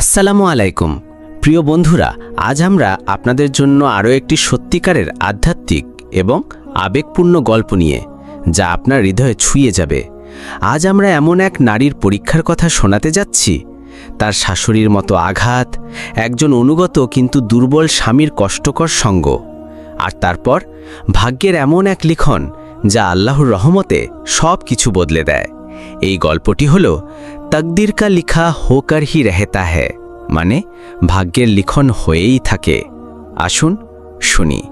আসসালামু আলাইকুম। প্রিয় বন্ধুরা, আজ আমরা আপনাদের জন্য আরও একটি সত্যিকারের আধ্যাত্মিক এবং আবেগপূর্ণ গল্প নিয়ে, যা আপনার হৃদয়ে ছুঁয়ে যাবে। আজ আমরা এমন এক নারীর পরীক্ষার কথা শোনাতে যাচ্ছি। তার শাশুড়ির মতো আঘাত, একজন অনুগত কিন্তু দুর্বল স্বামীর কষ্টকর সঙ্গ, আর তারপর ভাগ্যের এমন এক লিখন, যা আল্লাহর রহমতে সব কিছু বদলে দেয়। এই গল্পটি হল তকদির কা লিখা হোকার হি রহতা হ্যায়। মানে ভাগ্যের লিখন হয়েই থাকে। আসুন শুনি।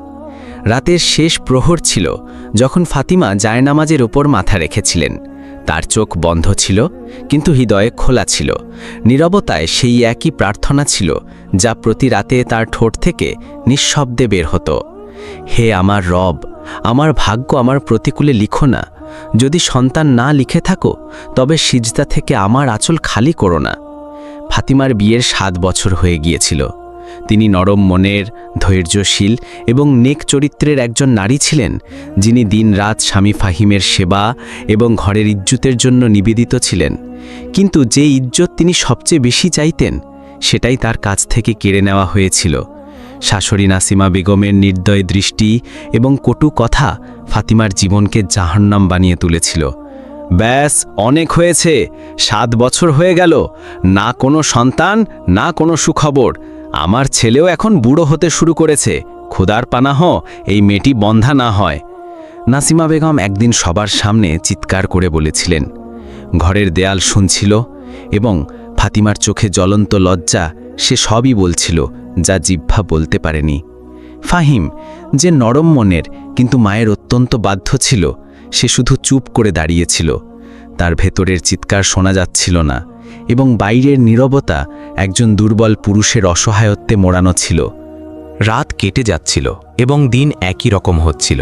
রাতের শেষ প্রহর ছিল যখন ফাতিমা জায়নামাজের ওপর মাথা রেখেছিলেন। তার চোখ বন্ধ ছিল, কিন্তু হৃদয়ে খোলা ছিল। নীরবতায় সেই একই প্রার্থনা ছিল যা প্রতি রাতে তার ঠোঁট থেকে নিঃশব্দে বের হতো। হে আমার রব, আমার ভাগ্য আমার প্রতিকূলে লিখো না। যদি সন্তান না লিখে থাকো, তবে সিজদা থেকে আমার আঁচল খালি করো না। ফাতিমার বিয়ের সাত বছর হয়ে গিয়েছিল। তিনি নরম মনের, ধৈর্যশীল এবং নেক চরিত্রের একজন নারী ছিলেন, যিনি দিনরাত স্বামী ফাহিমের সেবা এবং ঘরের ইজ্জতের জন্য নিবেদিত ছিলেন। কিন্তু যে ইজ্জত তিনি সবচেয়ে বেশি চাইতেন, সেটাই তার কাছ থেকে কেড়ে নেওয়া হয়েছিল। শাশুড়ি নাসিমা বেগমের নির্দয় দৃষ্টি এবং কটু কথা ফাতিমার জীবনকে জাহান্নাম বানিয়ে তুলেছিল। ব্যাস, অনেক হয়েছে। সাত বছর হয়ে গেল। না কোনো সন্তান, না কোনো সুখবর। আমার ছেলেও এখন বুড়ো হতে শুরু করেছে। ক্ষুদার পানাহ, এই মেয়েটি বন্ধা না হয়। নাসিমা বেগম একদিন সবার সামনে চিৎকার করে বলেছিলেন, ঘরের দেয়াল শুনছিল এবং ফাতিমার চোখে জ্বলন্ত লজ্জা, সে সবই বলছিল, যা জিহ্বা বলতে পারেনি। ফাহিম, যে নরম মনের, কিন্তু মায়ের অত্যন্ত বাধ্য ছিল, সে শুধু চুপ করে দাঁড়িয়েছিল। তার ভেতরের চিৎকার শোনা যাচ্ছিল না, এবং বাইরের নীরবতা একজন দুর্বল পুরুষের অসহায়ত্বে মোড়ানো ছিল। রাত কেটে যাচ্ছিল, এবং দিন একই রকম হচ্ছিল।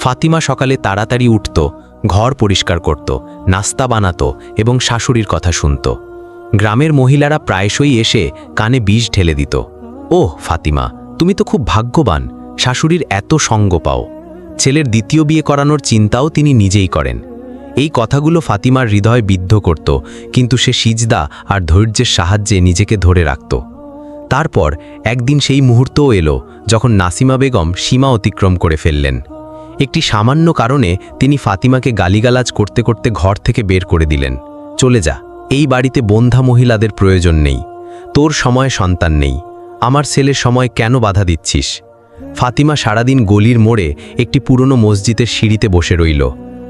ফাতিমা সকালে তাড়াতাড়ি উঠত, ঘর পরিষ্কার করত, নাস্তা বানাতো, এবং শাশুড়ির কথা শুনত। গ্রামের মহিলারা প্রায়শই এসে কানে বিষ ঢেলে দিত। ওহ, ফাতিমা! তুমি তো খুব ভাগ্যবান, শাশুড়ির এত সঙ্গ পাও। ছেলের দ্বিতীয় বিয়ে করানোর চিন্তাও তিনি নিজেই করেন। এই কথাগুলো ফাতিমার হৃদয় বিদ্ধ করত, কিন্তু সে সিজদা আর ধৈর্যের সাহায্যে নিজেকে ধরে রাখত। তারপর একদিন সেই মুহূর্তও এলো যখন নাসিমা বেগম সীমা অতিক্রম করে ফেললেন। একটি সামান্য কারণে তিনি ফাতিমাকে গালিগালাজ করতে করতে ঘর থেকে বের করে দিলেন। চলে যা, এই বাড়িতে বন্ধা মহিলাদের প্রয়োজন নেই, তোর সময় সন্তান নেই। আমার ছেলের সময় কেন বাধা দিচ্ছিস? ফাতিমা সারাদিন গলির মোড়ে একটি পুরনো মসজিদের সিঁড়িতে বসে রইল।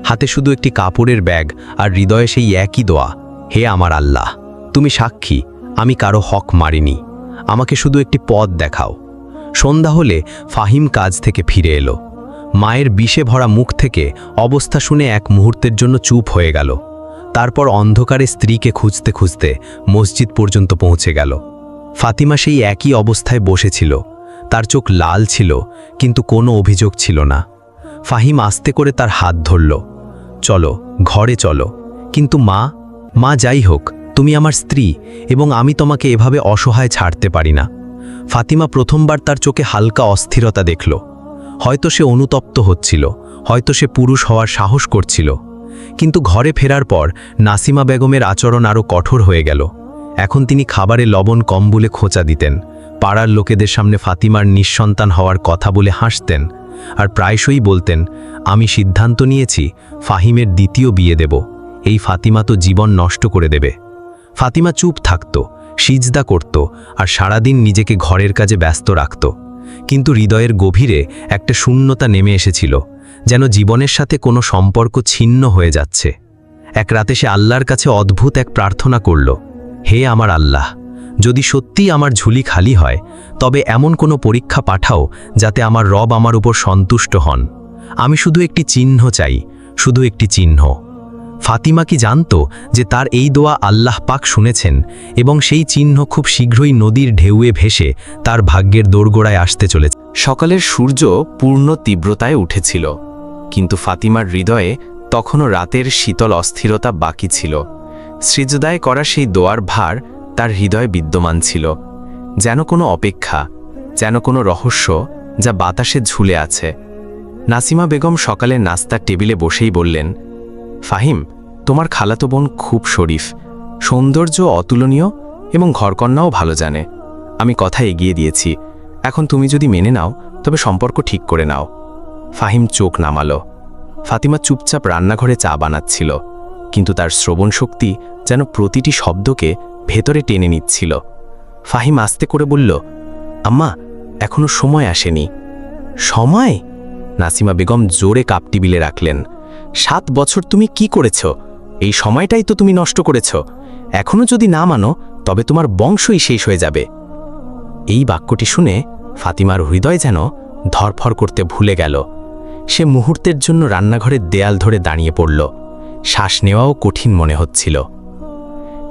হাতে শুধু একটি কাপড়ের ব্যাগ আর হৃদয়ে সেই একই দোয়া, হে আমার আল্লাহ, তুমি সাক্ষী, আমি কারও হক মারিনি। আমাকে শুধু একটি পদ দেখাও। সন্ধ্যা হলে ফাহিম কাজ থেকে ফিরে এলো। মায়ের বিষে ভরা মুখ থেকে অবস্থা শুনে এক মুহূর্তের জন্য চুপ হয়ে গেল। তারপর অন্ধকারে স্ত্রীকে খুঁজতে খুঁজতে মসজিদ পর্যন্ত পৌঁছে গেল। ফাতিমা সেই একই অবস্থায় বসেছিল। তার চোখ লাল ছিল, কিন্তু কোনো অভিযোগ ছিল না। ফাহিম আস্তে করে তার হাত ধরল। চলো, ঘরে চলো। কিন্তু মা মা যাই হোক, তুমি আমার স্ত্রী এবং আমি তোমাকে এভাবে অসহায় ছাড়তে পারি না। ফাতিমা প্রথমবার তার চোখে হালকা অস্থিরতা দেখল। হয়তো সে অনুতপ্ত হচ্ছিল, হয়তো সে পুরুষ হওয়ার সাহস করছিল। কিন্তু ঘরে ফেরার পর নাসিমা বেগমের আচরণ আরও কঠোর হয়ে গেল। এখন তিনি খাবারে লবণ কম বলে খোঁচা দিতেন। পাড়ার লোকেদের সামনে ফাতিমার নিঃসন্তান হওয়ার কথা বলে হাসতেন আর প্রায়শই বলতেন, আমি সিদ্ধান্ত নিয়েছি, ফাহিমের দ্বিতীয় বিয়ে দেব। এই ফাতিমা তো জীবন নষ্ট করে দেবে। ফাতিমা চুপ থাকত, সিজদা করত আর সারাদিন নিজেকে ঘরের কাজে ব্যস্ত রাখত। কিন্তু হৃদয়ের গভীরে একটা শূন্যতা নেমে এসেছিল, যেন জীবনের সাথে কোনো সম্পর্ক ছিন্ন হয়ে যাচ্ছে। এক রাতে সে আল্লাহর কাছে অদ্ভুত এক প্রার্থনা করল হে আমার আল্লাহ, যদি সত্যিই আমার ঝুলি খালি হয়, তবে এমন কোনো পরীক্ষা পাঠাও যাতে আমার রব আমার উপর সন্তুষ্ট হন। আমি শুধু একটি চিহ্ন চাই, শুধু একটি চিহ্ন। ফাতিমা কি জানত যে তার এই দোয়া আল্লাহ পাক শুনেছেন এবং সেই চিহ্ন খুব শীঘ্রই নদীর ঢেউয়ে ভেসে তার ভাগ্যের দোরগোড়ায় আসতে চলেছে। সকালের সূর্য পূর্ণ তীব্রতায় উঠেছিল, কিন্তু ফাতিমার হৃদয়ে তখনও রাতের শীতল অস্থিরতা বাকি ছিল। সৃজদায় করা সেই দোয়ার ভার তার হৃদয়ে বিদ্যমান ছিল, যেন কোনো অপেক্ষা, যেন কোনো রহস্য যা বাতাসে ঝুলে আছে। নাসিমা বেগম সকালে নাস্তার টেবিলে বসেই বললেন, ফাহিম, তোমার খালাতো বোন খুব শরীফ, সৌন্দর্য অতুলনীয় এবং ঘরকন্যাও ভালো জানে। আমি কথা এগিয়ে দিয়েছি, এখন তুমি যদি মেনে নাও, তবে সম্পর্ক ঠিক করে নাও। ফাহিম চোখ নামালো। ফাতিমা চুপচাপ রান্নাঘরে চা বানাচ্ছিল। কিন্তু তার শ্রবণ শক্তি যেন প্রতিটি শব্দকে ভেতরে টেনে নিচ্ছিল। ফাহিম আস্তে করে বলল, আম্মা, এখনও সময় আসেনি। সময়? নাসিমা বেগম জোরে কাপ টিবিলে রাখলেন। সাত বছর তুমি কি করেছ? এই সময়টাই তো তুমি নষ্ট করেছ। এখনও যদি না মানো, তবে তোমার বংশই শেষ হয়ে যাবে। এই বাক্যটি শুনে ফাতিমার হৃদয় যেন ধরফর করতে ভুলে গেল। সে মুহূর্তের জন্য রান্নাঘরের দেয়াল ধরে দাঁড়িয়ে পড়ল। শ্বাস নেওয়াও কঠিন মনে হচ্ছিল।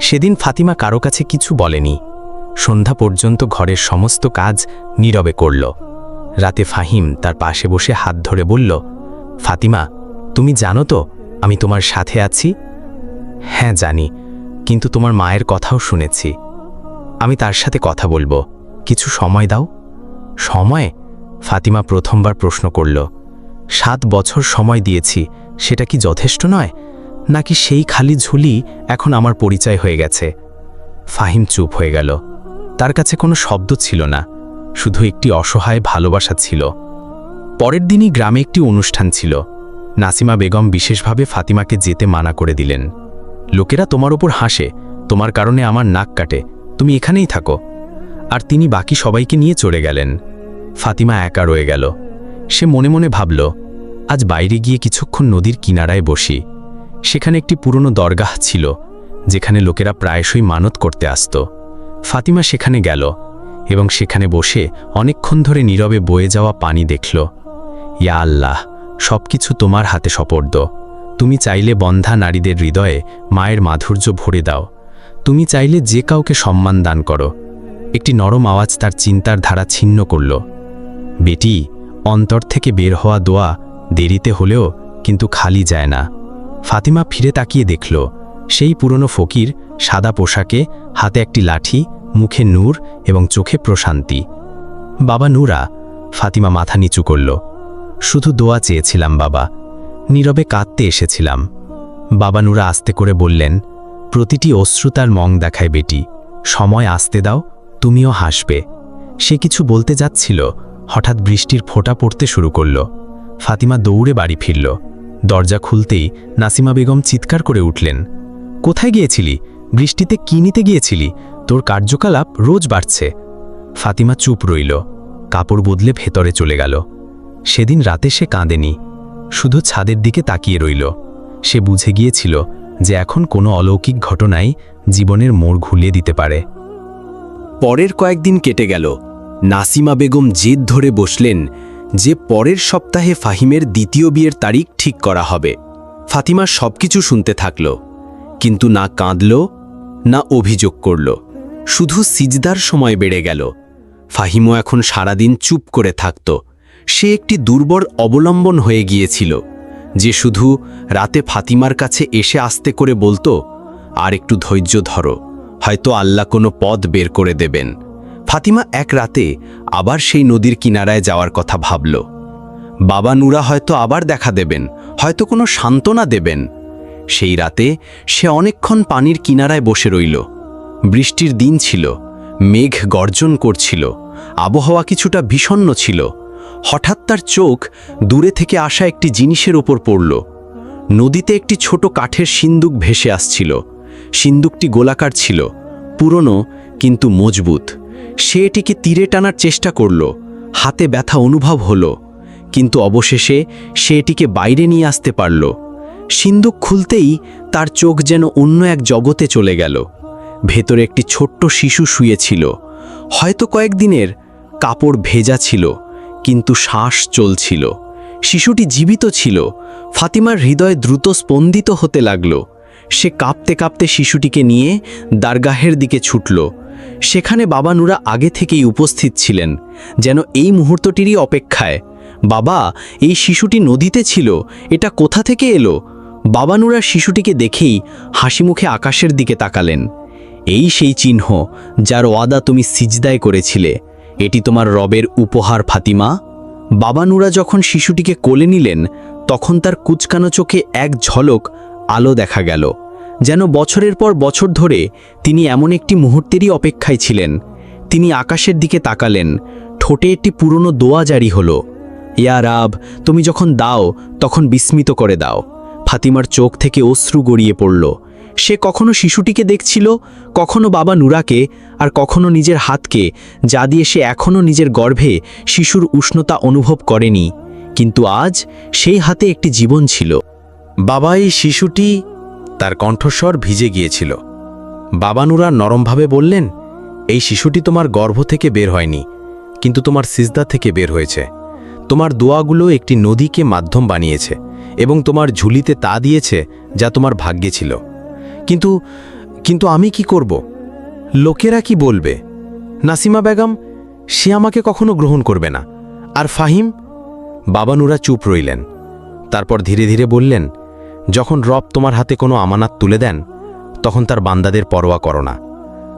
সেদিন ফাতিমা কারও কাছে কিছু বলেনি। সন্ধ্যা পর্যন্ত ঘরের সমস্ত কাজ নীরবে করল। রাতে ফাহিম তার পাশে বসে হাত ধরে বলল, ফাতিমা, তুমি জানো তো আমি তোমার সাথে আছি? হ্যাঁ জানি, কিন্তু তোমার মায়ের কথাও শুনেছি। আমি তার সাথে কথা বলব। কিছু সময় দাও। সময়? ফাতিমা প্রথমবার প্রশ্ন করল। সাত বছর সময় দিয়েছি, সেটা কি যথেষ্ট নয়? নাকি সেই খালি ঝুলি এখন আমার পরিচয় হয়ে গেছে? ফাহিম চুপ হয়ে গেল। তার কাছে কোনো শব্দ ছিল না, শুধু একটি অসহায় ভালোবাসা ছিল। পরের দিনই গ্রামে একটি অনুষ্ঠান ছিল। নাসিমা বেগম বিশেষভাবে ফাতিমাকে যেতে মানা করে দিলেন। লোকেরা তোমার ওপর হাসে, তোমার কারণে আমার নাক কাটে, তুমি এখানেই থাকো। আর তিনি বাকি সবাইকে নিয়ে চলে গেলেন। ফাতিমা একা রয়ে গেল। সে মনে মনে ভাবল, আজ বাইরে গিয়ে কিছুক্ষণ নদীর কিনারায় বসি। সেখানে একটি পুরনো দরগাহ ছিল, যেখানে লোকেরা প্রায়শই মানত করতে আসত। ফাতিমা সেখানে গেল এবং সেখানে বসে অনেকক্ষণ ধরে নীরবে বয়ে যাওয়া পানি দেখল। ইয়া আল্লাহ, সবকিছু তোমার হাতে সপর্দ। তুমি চাইলে বন্ধা নারীদের হৃদয়ে মায়ের মাধুর্য ভরে দাও। তুমি চাইলে যে কাউকে সম্মান দান করো। একটি নরম আওয়াজ তার চিন্তার ধারা ছিন্ন করল। বেটি, অন্তর থেকে বের হওয়া দোয়া দেরিতে হলেও কিন্তু খালি যায় না। ফাতিমা ফিরে তাকিয়ে দেখল, সেই পুরনো ফকির সাদা পোশাকে, হাতে একটি লাঠি, মুখে নূর এবং চোখে প্রশান্তি। বাবা নূরা, ফাতিমা মাথা নিচু করল। শুধু দোয়া চেয়েছিলাম বাবা, নীরবে কাঁদতে এসেছিলাম। বাবা নূরা আস্তে করে বললেন, প্রতিটি অশ্রু তার মং দেখায় বেটি, সময় আসতে দাও, তুমিও হাসবে। সে কিছু বলতে যাচ্ছিল, হঠাৎ বৃষ্টির ফোঁটা পড়তে শুরু করল। ফাতিমা দৌড়ে বাড়ি ফিরল। দরজা খুলতেই নাসিমা বেগম চিৎকার করে উঠলেন। কোথায় গিয়েছিলি? বৃষ্টিতে কি নিতে গিয়েছিলি? তোর কার্যকলাপ রোজ বাড়ছে। ফাতিমা চুপ রইল। কাপড় বদলে ভেতরে চলে গেল। সেদিন রাতে সে কাঁদেনি। শুধু ছাদের দিকে তাকিয়ে রইল। সে বুঝে গিয়েছিল যে এখন কোনো অলৌকিক ঘটনাই জীবনের মোড় ঘুলিয়ে দিতে পারে। পরের কয়েকদিন কেটে গেল। নাসিমা বেগম জেদ ধরে বসলেন যে পরের সপ্তাহে ফাহিমের দ্বিতীয় বিয়ের তারিখ ঠিক করা হবে। ফাতিমা সবকিছু শুনতে থাকল, কিন্তু না কাঁদল, না অভিযোগ করল। শুধু সিজদার সময় বেড়ে গেল। ফাহিমও এখন সারাদিন চুপ করে থাকত। সে একটি দুর্বল অবলম্বন হয়ে গিয়েছিল, যে শুধু রাতে ফাতিমার কাছে এসে আসতে করে বলতো, আর একটু ধৈর্য ধরো, হয়তো আল্লাহ কোনো পথ বের করে দেবেন। ফাতিমা এক রাতে আবার সেই নদীর কিনারায় যাওয়ার কথা ভাবল। বাবা নুরা হয়তো আবার দেখা দেবেন, হয়তো কোনো সান্ত্বনা দেবেন। সেই রাতে সে অনেকক্ষণ পানির কিনারায় বসে রইল। বৃষ্টির দিন ছিল, মেঘ গর্জন করছিল, আবহাওয়া কিছুটা বিষণ্ণ ছিল। হঠাৎ তার চোখ দূরে থেকে আসা একটি জিনিসের ওপর পড়ল। নদীতে একটি ছোট কাঠের সিন্দুক ভেসে আসছিল। সিন্দুকটি গোলাকার ছিল, পুরনো কিন্তু মজবুত। সে এটিকে তীরে টানার চেষ্টা করল, হাতে ব্যথা অনুভব হলো, কিন্তু অবশেষে সে এটিকে বাইরে নিয়ে আসতে পারল। সিন্দুক খুলতেই তার চোখ যেন অন্য এক জগতে চলে গেল। ভেতরে একটি ছোট্ট শিশু শুয়েছিল। হয়তো কয়েকদিনের, কাপড় ভেজা ছিল, কিন্তু শ্বাস চলছিল। শিশুটি জীবিত ছিল। ফাতিমার হৃদয় দ্রুত স্পন্দিত হতে লাগল। সে কাঁপতে কাঁপতে শিশুটিকে নিয়ে দারগাহের দিকে ছুটল। সেখানে বাবা নুরা আগে থেকেই উপস্থিত ছিলেন, যেন এই মুহূর্তটিরই অপেক্ষায়। বাবা, এই শিশুটি নদীতে ছিল, এটা কোথা থেকে এলো? বাবানুরা শিশুটিকে দেখেই হাসি মুখে আকাশের দিকে তাকালেন। এই সেই চিহ্ন, যার ওয়াদা তুমি সিজদায় করেছিলে, এটি তোমার রবের উপহার ফাতিমা? বাবানুরা যখন শিশুটিকে কোলে নিলেন, তখন তার কুচকানো চোখে এক ঝলক আলো দেখা গেল। যেন বছরের পর বছর ধরে তিনি এমন একটি মুহূর্তেরই অপেক্ষায় ছিলেন। তিনি আকাশের দিকে তাকালেন, ঠোঁটে একটি পুরনো দোয়া জারি হলো। ইয়া রাব, তুমি যখন দাও, তখন বিস্মিত করে দাও। ফাতিমার চোখ থেকে অশ্রু গড়িয়ে পড়ল। সে কখনো শিশুটিকে দেখছিল, কখনো বাবা নুরাকে, আর কখনো নিজের হাতকে, যা দিয়ে সে এখনও নিজের গর্ভে শিশুর উষ্ণতা অনুভব করেনি। কিন্তু আজ সেই হাতে একটি জীবন ছিল। বাবা, এই শিশুটি তার কণ্ঠস্বর ভিজে গিয়েছিল। বাবানুরা নরমভাবে বললেন, এই শিশুটি তোমার গর্ভ থেকে বের হয়নি, কিন্তু তোমার সিজদা থেকে বের হয়েছে। তোমার দোয়াগুলো একটি নদীকে মাধ্যম বানিয়েছে এবং তোমার ঝুলিতে তা দিয়েছে যা তোমার ভাগ্যে ছিল। কিন্তু কিন্তু আমি কি করব? লোকেরা কি বলবে? নাসিমা বেগম, সে আমাকে কখনো গ্রহণ করবে না। আর ফাহিম? বাবানুরা চুপ রইলেন। তারপর ধীরে ধীরে বললেন যখন রব তোমার হাতে কোনো আমানাত তুলে দেন, তখন তার বান্দাদের পরোয়া করো না।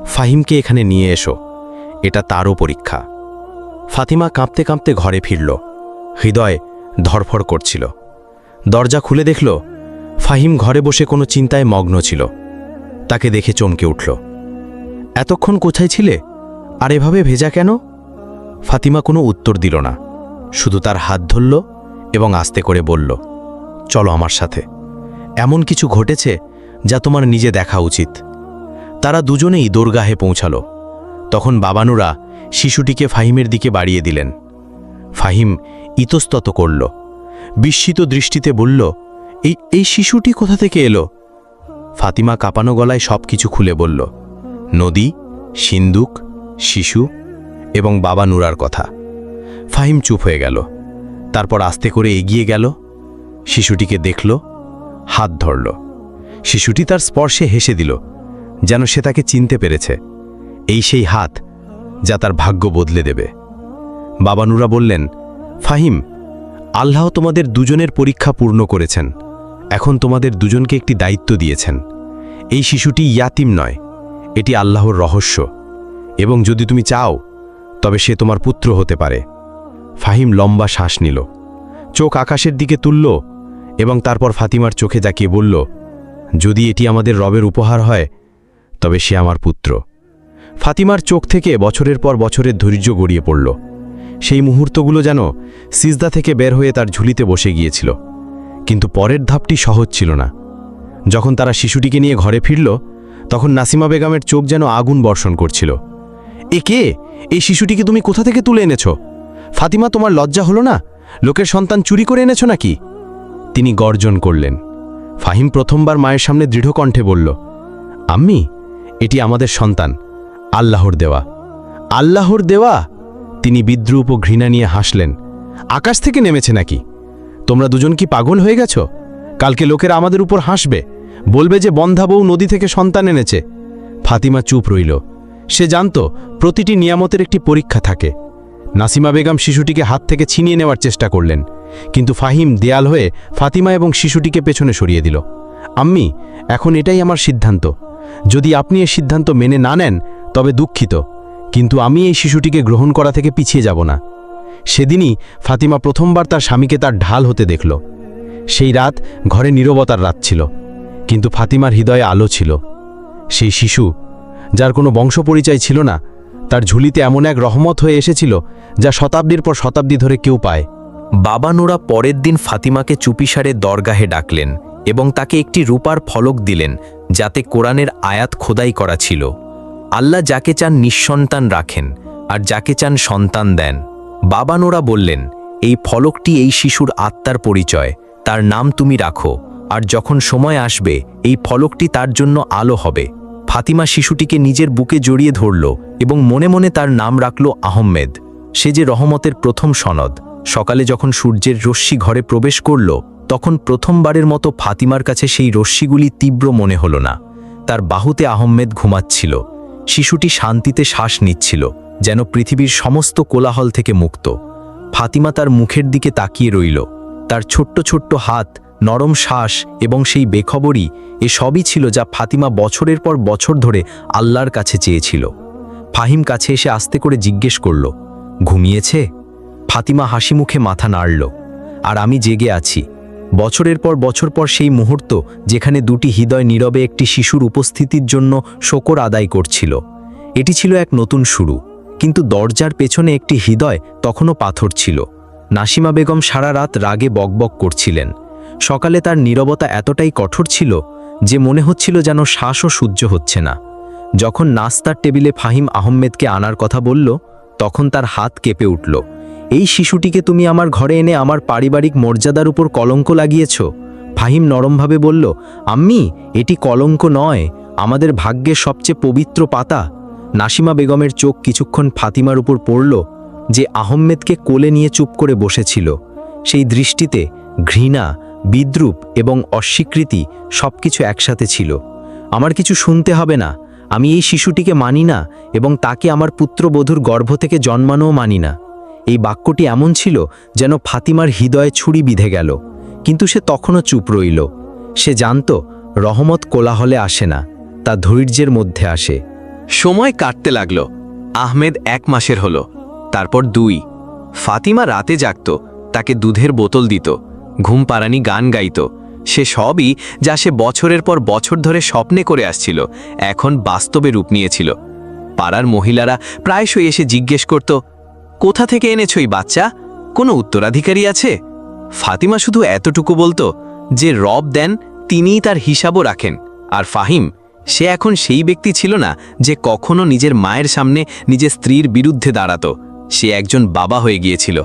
ফাহিমকে এখানে নিয়ে এসো, এটা তারও পরীক্ষা। ফাতিমা কাঁপতে কাঁপতে ঘরে ফিরল, হৃদয় ধরফড় করছিল। দরজা খুলে দেখল, ফাহিম ঘরে বসে কোনো চিন্তায় মগ্ন ছিল। তাকে দেখে চমকে উঠল, এতক্ষণ কোথায় ছিলে? আর এভাবে ভেজা কেন? ফাতিমা কোনো উত্তর দিল না, শুধু তার হাত ধরল এবং আস্তে করে বলল, চলো আমার সাথে। এমন কিছু ঘটেছে যা তোমার নিজে দেখা উচিত। তারা দুজনেই দোরগাহে পৌঁছালো। তখন বাবানুরা শিশুটিকে ফাহিমের দিকে বাড়িয়ে দিলেন। ফাহিম ইতস্তত করল। বিস্মিত দৃষ্টিতে বলল, এই এই শিশুটি কোথা থেকে এলো? ফাতিমা কাঁপানো গলায় সব কিছু খুলে বলল, নদী সিন্দুক শিশু এবং বাবা নুরার কথা। ফাহিম চুপ হয়ে গেল। তারপর আস্তে করে এগিয়ে গেল। শিশুটিকে দেখল। হাত ধরল। শিশুটি তার স্পর্শে হেসে দিল, যেন সে তাকে চিনতে পেরেছে। এই সেই হাত যা তার ভাগ্য বদলে দেবে। বাবানুরা বললেন, ফাহিম, আল্লাহ তোমাদের দুজনের পরীক্ষা পূর্ণ করেছেন। এখন তোমাদের দুজনকে একটি দায়িত্ব দিয়েছেন। এই শিশুটি ইয়াতিম নয়, এটি আল্লাহর রহস্য। এবং যদি তুমি চাও, তবে সে তোমার পুত্র হতে পারে। ফাহিম লম্বা শ্বাস নিল, চোখ আকাশের দিকে তুলল এবং তারপর ফাতিমার চোখে তাকিয়ে বলল, যদি এটি আমাদের রবের উপহার হয়, তবে সে আমার পুত্র। ফাতিমার চোখ থেকে বছরের পর বছরের ধৈর্য গড়িয়ে পড়ল। সেই মুহূর্তগুলো যেন সিজদা থেকে বের হয়ে তার ঝুলিতে বসে গিয়েছিল। কিন্তু পরের ধাপটি সহজ ছিল না। যখন তারা শিশুটিকে নিয়ে ঘরে ফিরল, তখন নাসিমা বেগমের চোখ যেন আগুন বর্ষণ করছিল। এ কে? এই শিশুটিকে তুমি কোথা থেকে তুলে এনেছ? ফাতিমা, তোমার লজ্জা হলো না? লোকের সন্তান চুরি করে এনেছ নাকি? তিনি গর্জন করলেন। ফাহিম প্রথমবার মায়ের সামনে দৃঢ় কণ্ঠে বলল, আম্মি, এটি আমাদের সন্তান, আল্লাহর দেওয়া। আল্লাহর দেওয়া? তিনি বিদ্রুপ ও ঘৃণা নিয়ে হাসলেন। আকাশ থেকে নেমেছে নাকি? তোমরা দুজন কি পাগল হয়ে গেছ? কালকে লোকেরা আমাদের উপর হাসবে, বলবে যে বন্ধা বউ নদী থেকে সন্তান এনেছে। ফাতিমা চুপ রইল। সে জানত, প্রতিটি নিয়ামতের একটি পরীক্ষা থাকে। নাসিমা বেগম শিশুটিকে হাত থেকে ছিনিয়ে নেওয়ার চেষ্টা করলেন, কিন্তু ফাহিম দেয়াল হয়ে ফাতিমা এবং শিশুটিকে পেছনে সরিয়ে দিল। আম্মি, এখন এটাই আমার সিদ্ধান্ত। যদি আপনি এই সিদ্ধান্ত মেনে না নেন, তবে দুঃখিত, কিন্তু আমি এই শিশুটিকে গ্রহণ করা থেকে পিছিয়ে যাব না। সেদিনই ফাতিমা প্রথমবার তার স্বামীকে তার ঢাল হতে দেখল। সেই রাত ঘরে নীরবতার রাত ছিল, কিন্তু ফাতিমার হৃদয়ে আলো ছিল। সেই শিশু, যার কোনো বংশ পরিচয় ছিল না তার ঝুলিতে এমন এক রহমত হয়ে এসেছিল যা শতাব্দীর পর শতাব্দী ধরে কেউ পায়। বাবা নোরা পরের দিন ফাতিমাকে চুপিসারে দরগাহে ডাকলেন এবং তাকে একটি রূপার ফলক দিলেন, যাতে কোরআনের আয়াত খোদাই করা ছিল। আল্লাহ যাকে চান নিঃসন্তান রাখেন আর যাকে চান সন্তান দেন। বাবা নোরা বললেন, এই ফলকটি এই শিশুর আত্মার পরিচয়। তার নাম তুমি রাখো, আর যখন সময় আসবে, এই ফলকটি তার জন্য আলো হবে। ফাতিমা শিশুটিকে নিজের বুকে জড়িয়ে ধরল এবং মনে মনে তার নাম রাখল আহমেদ। সে যে রহমতের প্রথম সনদ। সকালে যখন সূর্যের রশ্মি ঘরে প্রবেশ করল, তখন প্রথমবারের মতো ফাতিমার কাছে সেই রশ্মিগুলি তীব্র মনে হল না। তার বাহুতে আহমেদ ঘুমাচ্ছিল। শিশুটি শান্তিতে শ্বাস নিচ্ছিল, যেন পৃথিবীর সমস্ত কোলাহল থেকে মুক্ত। ফাতিমা তার মুখের দিকে তাকিয়ে রইল। তার ছোট্ট ছোট্ট হাত নরম শ্বাস এবং সেই বেখবরই এ সবই ছিল যা ফাতিমা বছরের পর বছর ধরে আল্লাহর কাছে চেয়েছিল। ফাহিম কাছে এসে আস্তে করে জিজ্ঞেস করল, ঘুমিয়েছে? ফাতিমা হাসি মুখে মাথা নাড়ল, আর আমি জেগে আছি। বছরের পর বছর পর সেই মুহূর্ত যেখানে দুটি হৃদয় নীরবে একটি শিশুর উপস্থিতির জন্য শকর আদায় করছিল। এটি ছিল এক নতুন শুরু, কিন্তু দরজার পেছনে একটি হৃদয় তখনও পাথর ছিল। নাসিমা বেগম সারা রাত রাগে বকবক করছিলেন। সকালে তার নীরবতা এতটাই কঠোর ছিল যে মনে হচ্ছিল যেন শ্বাসও সহ্য হচ্ছে না। যখন নাস্তার টেবিলে ফাহিম আহমেদকে আনার কথা বলল, তখন তার হাত কেঁপে উঠল। এই শিশুটিকে তুমি আমার ঘরে এনে আমার পারিবারিক মর্যাদার উপর কলঙ্ক লাগিয়েছ? ফাহিম নরমভাবে বলল, আম্মি, এটি কলঙ্ক নয়, আমাদের ভাগ্যের সবচেয়ে পবিত্র পাতা। নাসিমা বেগমের চোখ কিছুক্ষণ ফাতিমার উপর পড়ল, যে আহম্মেদকে কোলে নিয়ে চুপ করে বসেছিল। সেই দৃষ্টিতে ঘৃণা বিদ্রুপ এবং অস্বীকৃতি সবকিছু একসাথে ছিল। আমার কিছু শুনতে হবে না, আমি এই শিশুটিকে মানি না এবং তাকে আমার পুত্রবধূর গর্ভ থেকে জন্মানোও মানি না। এই বাক্যটি এমন ছিল যেন ফাতিমার হৃদয়ে ছুরি বিঁধে গেল, কিন্তু সে তখনও চুপ রইল। সে জানত, রহমত কোলাহলে আসে না, তা ধৈর্যের মধ্যে আসে। সময় কাটতে লাগল, আহমেদ এক মাসের হলো, তারপর দুই। ফাতিমা রাতে জাগত, তাকে দুধের বোতল দিত। ঘুম পাড়ানি গান গাইত। সে সবই যা সে বছরের পর বছর ধরে স্বপ্নে করে আসছিল, এখন বাস্তবে রূপ নিয়েছিল। পাড়ার মহিলারা প্রায়শই এসে জিজ্ঞেস করত, কোথা থেকে এনেছ এই বাচ্চা? কোনো উত্তরাধিকারী আছে? ফাতিমা শুধু এতটুকু বলতো যে রব দেন তিনিই তার হিসাবও রাখেন। আর ফাহিম, সে এখন সেই ব্যক্তি ছিল না যে কখনো নিজের মায়ের সামনে নিজের স্ত্রীর বিরুদ্ধে দাঁড়াতো। সে একজন বাবা হয়ে গিয়েছিল।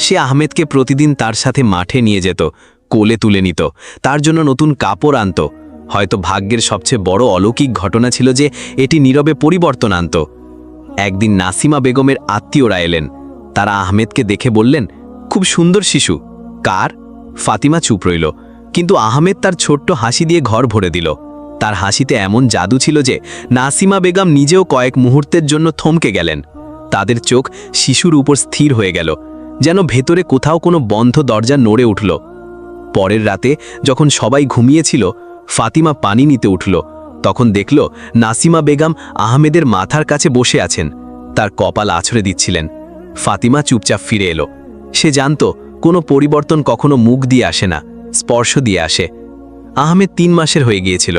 সে আহমেদকে প্রতিদিন তার সাথে মাঠে নিয়ে যেত, কোলে তুলে নিত, তার জন্য নতুন কাপড় আনত। হয়তো ভাগ্যের সবচেয়ে বড় অলৌকিক ঘটনা ছিল যে এটি নীরবে পরিবর্তন আনত। একদিন নাসিমা বেগমের আত্মীয়রা এলেন। তারা আহমেদকে দেখে বললেন, খুব সুন্দর শিশু। কার? ফাতিমা চুপ রইল। কিন্তু আহমেদ তার ছোট্ট হাসি দিয়ে ঘর ভরে দিল। তার হাসিতে এমন জাদু ছিল যে নাসিমা বেগম নিজেও কয়েক মুহূর্তের জন্য থমকে গেলেন। তাদের চোখ শিশুর উপর স্থির হয়ে গেল। যেন ভেতরে কোথাও কোনো বন্ধ দরজা নড়ে উঠল। পরের রাতে যখন সবাই ঘুমিয়েছিল, ফাতিমা পানি নিতে উঠল। তখন দেখল নাসিমা বেগম আহমেদের মাথার কাছে বসে আছেন। তার কপাল আছড়ে দিচ্ছিলেন। ফাতিমা চুপচাপ ফিরে এলো। সে জানত কোনো পরিবর্তন কখনো মুখ দিয়ে আসে না, স্পর্শ দিয়ে আসে। আহমেদ তিন মাসের হয়ে গিয়েছিল।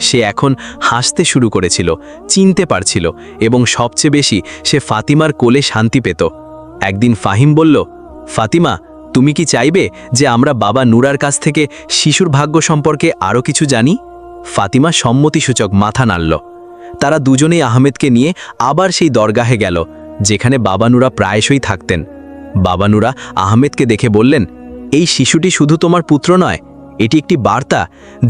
সে এখন হাসতে শুরু করেছিল, চিনতে পারছিল এবং সবচেয়ে বেশি সে ফাতিমার কোলে শান্তি পেত। একদিন ফাহিম বলল, ফাতিমা, তুমি কি চাইবে যে আমরা বাবা নুরার কাছ থেকে শিশুর ভাগ্য সম্পর্কে আরও কিছু জানি? ফাতিমা সম্মতিসূচক মাথা নাড়ল। তারা দুজনেই আহমেদকে নিয়ে আবার সেই দরগাহে গেল, যেখানে বাবানুরা প্রায়শই থাকতেন। বাবানুরা আহমেদকে দেখে বললেন, এই শিশুটি শুধু তোমার পুত্র নয়, এটি একটি বার্তা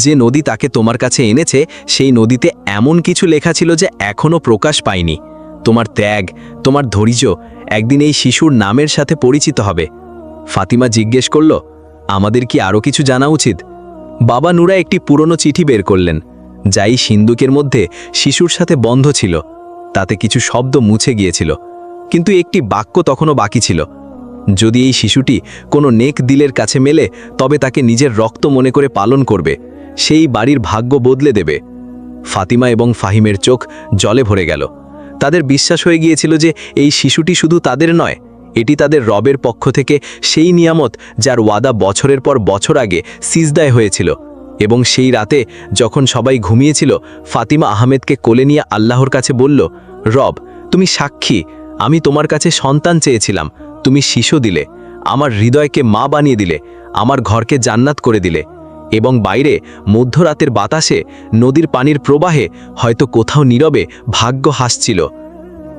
যে নদী তাকে তোমার কাছে এনেছে, সেই নদীতে এমন কিছু লেখা ছিল যে এখনও প্রকাশ পায়নি। তোমার ত্যাগ, তোমার ধৈর্য একদিন এই শিশুর নামের সাথে পরিচিত হবে। ফাতিমা জিজ্ঞেস করল, আমাদের কি আরও কিছু জানা উচিত? বাবা নুরা একটি পুরনো চিঠি বের করলেন যাই সিন্দুকের মধ্যে শিশুর সাথে বন্ধ ছিল। তাতে কিছু শব্দ মুছে গিয়েছিল, কিন্তু একটি বাক্য তখনও বাকি ছিল। যদি এই শিশুটি কোনো নেক দিলের কাছে মেলে, তবে তাকে নিজের রক্ত মনে করে পালন করবে, সেই বাড়ির ভাগ্য বদলে দেবে। ফাতিমা এবং ফাহিমের চোখ জলে ভরে গেল। তাদের বিশ্বাস হয়ে গিয়েছিল যে এই শিশুটি শুধু তাদের নয়, এটি তাদের রবের পক্ষ থেকে সেই নিয়ামত যার ওয়াদা বছরের পর বছর আগে সিজদায় হয়েছিল। এবং সেই রাতে যখন সবাই ঘুমিয়েছিল, ফাতিমা আহমেদকে কোলে নিয়ে আল্লাহর কাছে বলল, রব, তুমি সাক্ষী, আমি তোমার কাছে সন্তান চেয়েছিলাম, তুমি শিশু দিলে, আমার হৃদয়কে মা বানিয়ে দিলে, আমার ঘরকে জান্নাত করে দিলে এবং বাইরে মধ্যরাতের বাতাসে নদীর পানির প্রবাহে হয়তো কোথাও নীরবে ভাগ্য হাসছিল।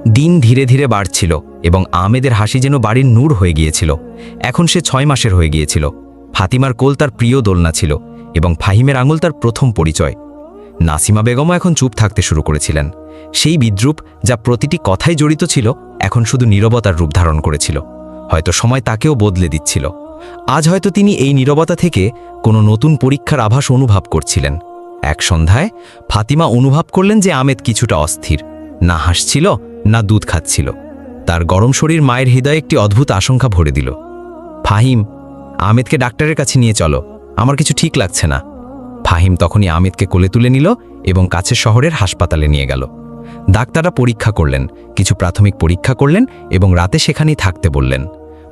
দিন ধীরে ধীরে বাড়ছিল এবং আমেদের হাসি যেন বাড়ির নূর হয়ে গিয়েছিল। এখন সে ছয় মাসের হয়ে গিয়েছিল। ফাতিমার কোল তার প্রিয় দোলনা ছিল এবং ফাহিমের আঙুল তার প্রথম পরিচয়। নাসিমা বেগমও এখন চুপ থাকতে শুরু করেছিলেন। সেই বিদ্রুপ যা প্রতিটি কথায় জড়িত ছিল, এখন শুধু নীরবতার রূপ ধারণ করেছিল। হয়তো সময় তাকেও বদলে দিচ্ছিল। আজ হয়তো তিনি এই নীরবতা থেকে কোনো নতুন পরীক্ষার আভাস অনুভব করছিলেন। এক সন্ধ্যায় ফাতিমা অনুভব করলেন যে আমেদ কিছুটা অস্থির। না হাসছিল, না দুধ খাচ্ছিল। তার গরম শরীর মায়ের হৃদয়ে একটি অদ্ভুত আশঙ্কা ভরে দিল। ফাহিম, আমেদকে ডাক্তারের কাছে নিয়ে চলো। আমার কিছু ঠিক লাগছে না। ফাহিম তখনই আমেদকে কোলে তুলে নিল এবং কাছের শহরের হাসপাতালে নিয়ে গেল। ডাক্তাররা পরীক্ষা করলেন, কিছু প্রাথমিক পরীক্ষা করলেন এবং রাতে সেখানেই থাকতে বললেন।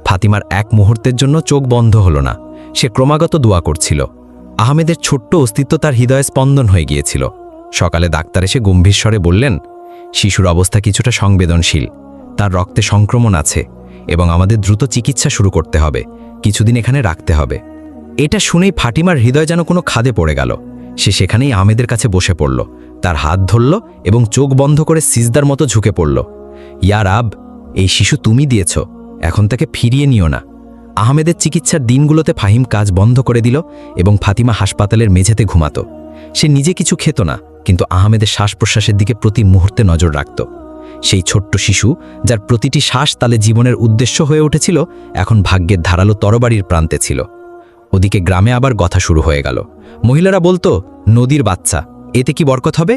ফাতিমার এক মুহূর্তের জন্য চোখ বন্ধ হলো না। সে ক্রমাগত দোয়া করছিল। আহমেদের ছোট্ট অস্তিত্ব তার হৃদয়ে স্পন্দন হয়ে গিয়েছিল। সকালে ডাক্তার এসে গম্ভীর স্বরে বললেন, শিশুর অবস্থা কিছুটা সংবেদনশীল। তার রক্তে সংক্রমণ আছে এবং আমাদের দ্রুত চিকিৎসা শুরু করতে হবে। কিছুদিন এখানে রাখতে হবে। এটা শুনেই ফাটিমার হৃদয় যেন কোনো খাদে পড়ে গেল। সে সেখানেই আহমেদের কাছে বসে পড়ল। তার হাত ধরল এবং চোখ বন্ধ করে সিজদার মতো ঝুঁকে পড়ল। ইয়ার আব এই শিশু তুমি দিয়েছ। এখন তাকে ফিরিয়ে নিও না। আহমেদের চিকিৎসার দিনগুলোতে ফাহিম কাজ বন্ধ করে দিল এবং ফাতিমা হাসপাতালের মেঝেতে ঘুমাত। সে নিজে কিছু খেত না, কিন্তু আহমেদের শ্বাস প্রশ্বাসের দিকে প্রতি মুহূর্তে নজর রাখত। সেই ছোট্ট শিশু, যার প্রতিটি শ্বাস তালে জীবনের উদ্দেশ্য হয়ে উঠেছিল, এখন ভাগ্যের ধারালো তরবারির প্রান্তে ছিল। ওদিকে গ্রামে আবার কথা শুরু হয়ে গেল। মহিলারা বলতো, নদীর বাচ্চা, এতে কি বরকত হবে?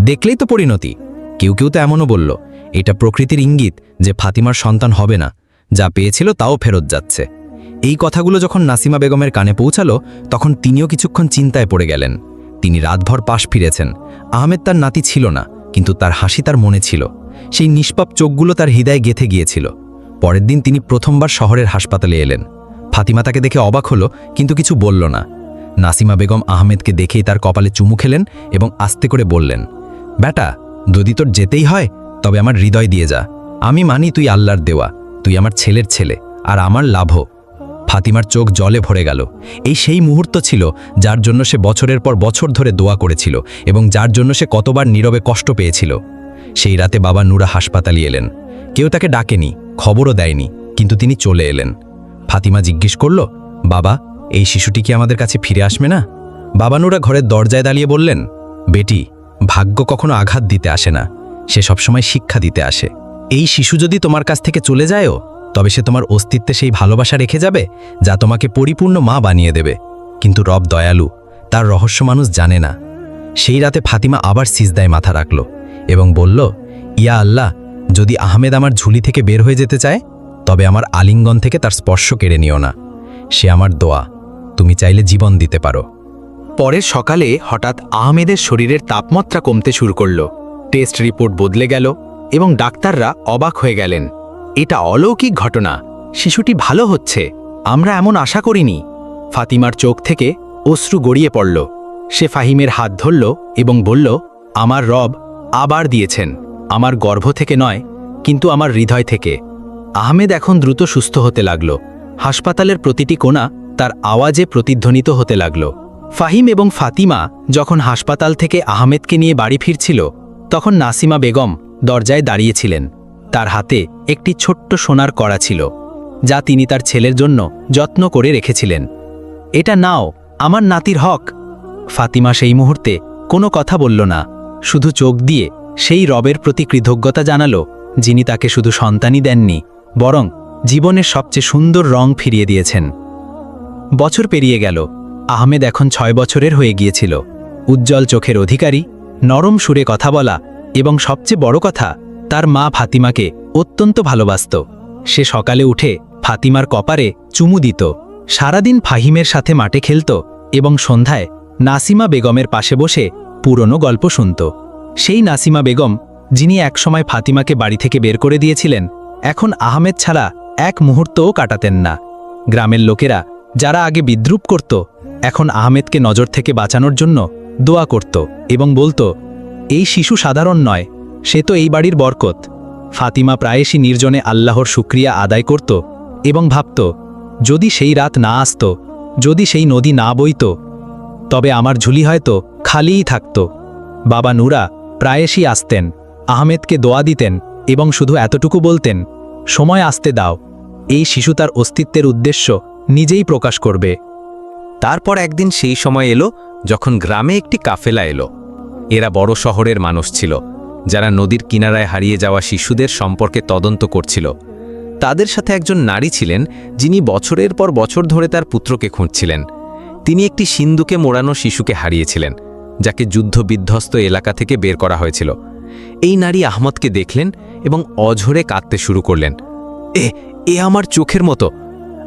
দেখলেই তো পরিণতি। কেউ কেউ তো এমনও বলল, এটা প্রকৃতির ইঙ্গিত যে ফাতিমার সন্তান হবে না। যা পেয়েছিল তাও ফেরত যাচ্ছে। এই কথাগুলো যখন নাসিমা বেগমের কানে পৌঁছালো, তখন তিনিও কিছুক্ষণ চিন্তায় পড়ে গেলেন। তিনি রাতভর পাশ ফিরেছেন। আহমেদ তার নাতি ছিল না, কিন্তু তার হাসি তার মনে ছিল। সেই নিষ্পাপ চোখগুলো তার হৃদয়ে গেথে গিয়েছিল। পরের দিন তিনি প্রথমবার শহরের হাসপাতালে এলেন। ফাতিমা তাকে দেখে অবাক হলো, কিন্তু কিছু বলল না। নাসিমা বেগম আহমেদকে দেখেই তার কপালে চুমু খেলেন এবং আস্তে করে বললেন, বেটা, যদি তোর যেতেই হয়, তবে আমার হৃদয় দিয়ে যা। আমি মানি তুই আল্লাহর দেওয়া। তুই আমার ছেলের ছেলে আর আমার লাভও ফাতিমার চোখ জলে ভরে গেল। এই সেই মুহূর্ত ছিল যার জন্য সে বছরের পর বছর ধরে দোয়া করেছিল এবং যার জন্য সে কতবার নীরবে কষ্ট পেয়েছিল। সেই রাতে বাবা নুরা হাসপাতালে এলেন। কেউ তাকে ডাকেনি, খবরও দেয়নি, কিন্তু তিনি চলে এলেন। ফাতিমা জিজ্ঞেস করল, বাবা, এই শিশুটি কি আমাদের কাছে ফিরে আসবে না? বাবা বাবানুরা ঘরের দরজায় দাঁড়িয়ে বললেন, বেটি, ভাগ্য কখনো আঘাত দিতে আসে না। সে সবসময় শিক্ষা দিতে আসে। এই শিশু যদি তোমার কাছ থেকে চলে যায়ও, তবে সে তোমার অস্তিত্বে সেই ভালোবাসা রেখে যাবে, যা তোমাকে পরিপূর্ণ মা বানিয়ে দেবে। কিন্তু রব দয়ালু, তার রহস্য মানুষ জানে না। সেই রাতে ফাতিমা আবার সিজদায় মাথা রাখল এবং বলল, ইয়া আল্লাহ, যদি আহমেদ আমার ঝুলি থেকে বের হয়ে যেতে চায়, তবে আমার আলিঙ্গন থেকে তার স্পর্শ কেড়ে নিও না। সে আমার দোয়া, তুমি চাইলে জীবন দিতে পারো। পরের সকালে হঠাৎ আহমেদের শরীরের তাপমাত্রা কমতে শুরু করল। টেস্ট রিপোর্ট বদলে গেল। এবং ডাক্তাররা অবাক হয়ে গেলেন। এটা অলৌকিক ঘটনা। শিশুটি ভালো হচ্ছে। আমরা এমন আশা করিনি। ফাতিমার চোখ থেকে অশ্রু গড়িয়ে পড়ল। সে ফাহিমের হাত ধরল এবং বলল, আমার রব আবার দিয়েছেন। আমার গর্ভ থেকে নয়, কিন্তু আমার হৃদয় থেকে। আহমেদ এখন দ্রুত সুস্থ হতে লাগল। হাসপাতালের প্রতিটি কোণা তার আওয়াজে প্রতিধ্বনিত হতে লাগল। ফাহিম এবং ফাতিমা যখন হাসপাতাল থেকে আহমেদকে নিয়ে বাড়ি ফিরছিল, তখন নাসিমা বেগম দরজায় দাঁড়িয়েছিলেন। তার হাতে একটি ছোট্ট সোনার কড়া ছিল, যা তিনি তার ছেলের জন্য যত্ন করে রেখেছিলেন। এটা নাও, আমার নাতির হক। ফাতিমা সেই মুহূর্তে কোনো কথা বলল না, শুধু চোখ দিয়ে সেই রবের প্রতি কৃতজ্ঞতা জানালো, যিনি তাকে শুধু সন্তানই দেননি, বরং জীবনের সবচেয়ে সুন্দর রং ফিরিয়ে দিয়েছেন। বছর পেরিয়ে গেল, আহমেদ এখন ছয় বছরের হয়ে গিয়েছিল। উজ্জ্বল চোখের অধিকারী, নরম সুরে কথা বলা এবং সবচেয়ে বড় কথা, তার মা ফাতিমাকে অত্যন্ত ভালোবাসত। সে সকালে উঠে ফাতিমার কপারে চুমু দিত। সারাদিন ফাহিমের সাথে মাঠে খেলত এবং সন্ধ্যায় নাসিমা বেগমের পাশে বসে পুরনো গল্প শুনত। সেই নাসিমা বেগম, যিনি একসময় ফাতিমাকে বাড়ি থেকে বের করে দিয়েছিলেন, এখন আহমেদ ছাড়া এক মুহূর্তও কাটাতেন না। গ্রামের লোকেরা যারা আগে বিদ্রুপ করত, এখন আহমেদকে নজর থেকে বাঁচানোর জন্য দোয়া করত এবং বলতো এই শিশু সাধারণ নয়, সে তো এই বাড়ির বরকত। ফাতিমা প্রায়শই নির্জনে আল্লাহর শুক্রিয়া আদায় করত এবং ভাবত, যদি সেই রাত না আসত, যদি সেই নদী না বইত, তবে আমার ঝুলি হয়তো খালিই থাকত। বাবা নুরা প্রায়শই আসতেন, আহমেদকে দোয়া দিতেন এবং শুধু এতটুকু বলতেন, সময় আসতে দাও, এই শিশু তার অস্তিত্বের উদ্দেশ্য নিজেই প্রকাশ করবে। তারপর একদিন সেই সময় এলো যখন গ্রামে একটি কাফেলা এলো। এরা বড় শহরের মানুষ ছিল, যারা নদীর কিনারায় হারিয়ে যাওয়া শিশুদের সম্পর্কে তদন্ত করছিল। তাদের সাথে একজন নারী ছিলেন, যিনি বছরের পর বছর ধরে তার পুত্রকে খুঁজছিলেন। তিনি একটি সিন্ধুকে মোড়ানো শিশুকে হারিয়েছিলেন, যাকে যুদ্ধবিধ্বস্ত এলাকা থেকে বের করা হয়েছিল। এই নারী আহমদকে দেখলেন এবং অঝরে কাঁদতে শুরু করলেন। এ এ আমার চোখের মতো।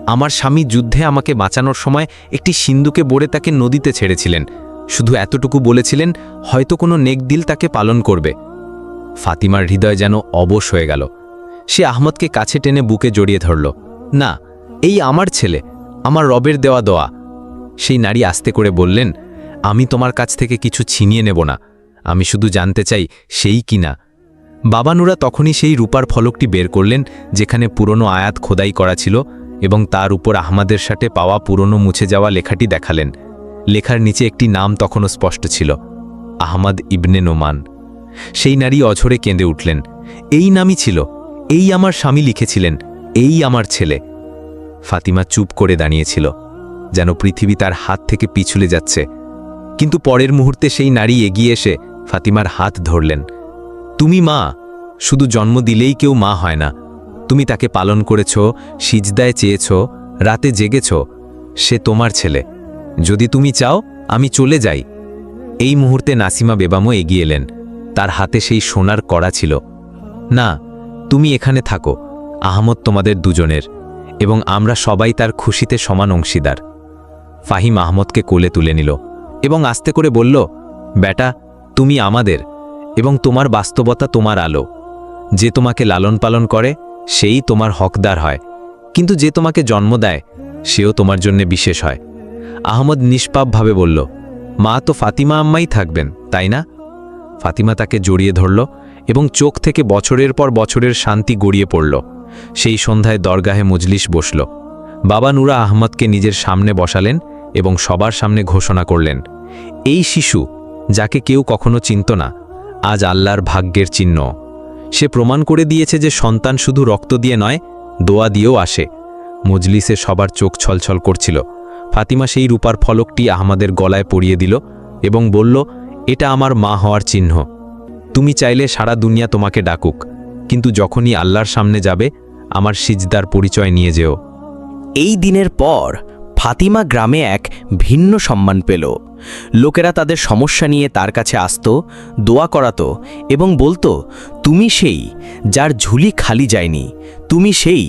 আমার স্বামী যুদ্ধে আমাকে বাঁচানোর সময় একটি সিন্ধুকে বড়ে তাকে নদীতে ছেড়েছিলেন। শুধু এতটুকু বলেছিলেন, হয়তো কোনো নেকদিল তাকে পালন করবে। ফাতিমার হৃদয় যেন অবশ হয়ে গেল। সে আহমদকে কাছে টেনে বুকে জড়িয়ে ধরল, না, এই আমার ছেলে, আমার রবের দেওয়া দোয়া। সেই নারী আস্তে করে বললেন, আমি তোমার কাছ থেকে কিছু ছিনিয়ে নেব না, আমি শুধু জানতে চাই সেই কিনা বাবানুরা তখনই সেই রূপার ফলকটি বের করলেন, যেখানে পুরনো আয়াত খোদাই করা ছিল এবং তার উপর আহমাদের সাথে পাওয়া পুরনো মুছে যাওয়া লেখাটি দেখালেন। লেখার নিচে একটি নাম তখনও স্পষ্ট ছিল, আহমদ ইবনে নোমান। সেই নারী অঝরে কেঁদে উঠলেন, এই নামই ছিল, এই আমার স্বামী লিখেছিলেন, এই আমার ছেলে। ফাতিমা চুপ করে দাঁড়িয়েছিল, যেন পৃথিবী তার হাত থেকে পিছুলে যাচ্ছে। কিন্তু পরের মুহূর্তে সেই নারী এগিয়ে এসে ফাতিমার হাত ধরলেন, তুমি মা, শুধু জন্ম দিলেই কেউ মা হয় না। তুমি তাকে পালন করেছ, সিজদায় চেয়েছ, রাতে জেগেছ, সে তোমার ছেলে। যদি তুমি চাও, আমি চলে যাই। এই মুহূর্তে নাসিমা বেবামও এগিয়ে এলেন। তার হাতে সেই সোনার কড়া ছিল। না, তুমি এখানে থাকো। আহমদ তোমাদের দুজনের, এবং আমরা সবাই তার খুশিতে সমান অংশীদার। ফাহিম আহমদকে কোলে তুলে নিল এবং আস্তে করে বলল, বেটা, তুমি আমাদের, এবং তোমার বাস্তবতা তোমার আলো। যে তোমাকে লালন পালন করে, সেই তোমার হকদার হয়। কিন্তু যে তোমাকে জন্ম দেয়, সেও তোমার জন্য বিশেষ হয়। আহমদ নিষ্পাপভাবে বলল, মা তো ফাতিমা আম্মাই থাকবেন, তাই না? ফাতিমা তাকে জড়িয়ে ধরল এবং চোখ থেকে বছরের পর বছরের শান্তি গড়িয়ে পড়ল। সেই সন্ধ্যায় দরগাহে মজলিস বসল। বাবা নুরা আহমদকে নিজের সামনে বসালেন এবং সবার সামনে ঘোষণা করলেন, এই শিশু, যাকে কেউ কখনো চিনত না, আজ আল্লাহর ভাগ্যের চিহ্ন। সে প্রমাণ করে দিয়েছে যে সন্তান শুধু রক্ত দিয়ে নয়, দোয়া দিয়েও আসে। মজলিসে সবার চোখ ছলছল করছিল। ফাতিমা সেই রূপার ফলকটি আহমাদের গলায় পরিয়ে দিল এবং বলল, এটা আমার মা হওয়ার চিহ্ন। তুমি চাইলে সারা দুনিয়া তোমাকে ডাকুক, কিন্তু যখনই আল্লাহর সামনে যাবে, আমার সিজদার পরিচয় নিয়ে যেও। এই দিনের পর ফাতিমা গ্রামে এক ভিন্ন সম্মান পেল। লোকেরা তাদের সমস্যা নিয়ে তার কাছে আসত, দোয়া করাতো এবং বলতো, তুমি সেই যার ঝুলি খালি যায়নি, তুমি সেই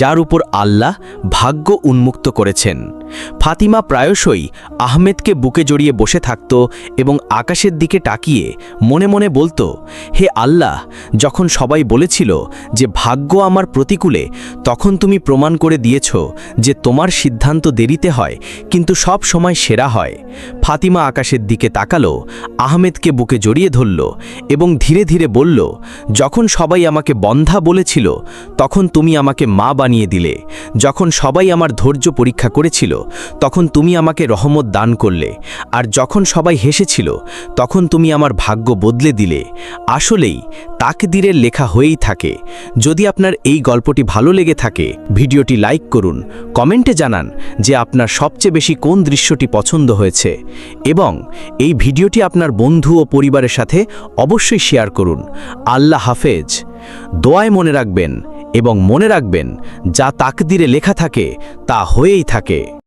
যার উপর আল্লাহ ভাগ্য উন্মুক্ত করেছেন। ফাতিমা প্রায়শই আহমেদকে বুকে জড়িয়ে বসে থাকত এবং আকাশের দিকে তাকিয়ে মনে মনে বলতো, হে আল্লাহ, যখন সবাই বলেছিল যে ভাগ্য আমার প্রতিকূলে, তখন তুমি প্রমাণ করে দিয়েছ যে তোমার সিদ্ধান্ত দেরিতে হয়, কিন্তু সব সময় সেরা হয়। ফাতিমা আকাশের দিকে তাকালো, আহমেদকে বুকে জড়িয়ে ধরল এবং ধীরে ধীরে বলল, যখন সবাই আমাকে বন্ধা বলেছিল, তখন তুমি আমাকে মা বানিয়ে দিলে। যখন সবাই আমার ধৈর্য পরীক্ষা করেছিল, তখন তুমি আমাকে রহমত দান করলে। আর যখন সবাই হেসেছিল, তখন তুমি আমার ভাগ্য বদলে দিলে। আসলেই তাকদিরের লেখা হয়েই থাকে। যদি আপনার এই গল্পটি ভালো লেগে থাকে, ভিডিওটি লাইক করুন, কমেন্টে জানান যে আপনার সবচেয়ে বেশি কোন দৃশ্যটি পছন্দ হয়েছে এবং এই ভিডিওটি আপনার বন্ধু ও পরিবারের সাথে অবশ্যই শেয়ার করুন। আল্লাহ হাফেজ। দোয়ায় মনে রাখবেন এবং মনে রাখবেন, যা তাকদিরে লেখা থাকে, তা হয়েই থাকে।